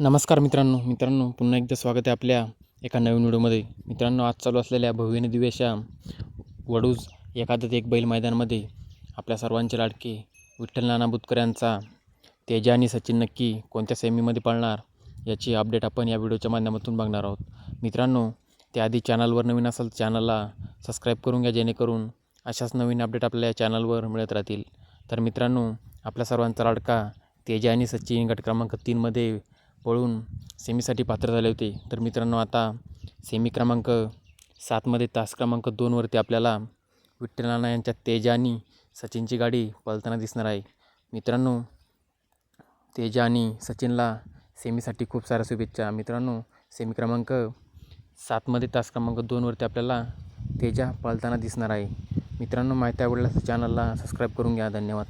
नमस्कार मित्रांनो. मित्रांनो पुन्हा एकदा स्वागत आहे आपल्या एका नवीन व्हिडिओमध्ये. मित्रांनो आज चालू असलेल्या भव्यने दिव्याशा वडूज एखादं एक बैल मैदानामध्ये आपल्या सर्वांचे लाडके विठ्ठल नाना बुतकर यांचा तेजा आणि सचिन नक्की कोणत्या सेमीमध्ये पळणार याची अपडेट आपण या व्हिडिओच्या माध्यमातून बघणार आहोत. मित्रांनो त्याआधी चॅनलवर नवीन असाल चॅनलला सबस्क्राईब करून घ्या जेणेकरून अशाच नवीन अपडेट आपल्या या चॅनलवर मिळत राहतील. तर मित्रांनो आपल्या सर्वांचा लाडका तेजा आणि सचिन गट क्रमांक तीनमध्ये पळून सेमीसाठी पात्र झाले होते. तर मित्रांनो आता सेमी क्रमांक सातमध्ये तास क्रमांक दोनवरती आपल्याला विठ्ठल नाना यांच्या तेजा आणि सचिनची गाडी पळताना दिसणार आहे. मित्रांनो तेजा आणि सचिनला सेमीसाठी खूप साऱ्या शुभेच्छा. मित्रांनो सेमी क्रमांक सातमध्ये तास क्रमांक दोनवरती आपल्याला तेजा पळताना दिसणार आहे. मित्रांनो माहिती आवडल्यास चॅनलला सबस्क्राईब करून घ्या. धन्यवाद.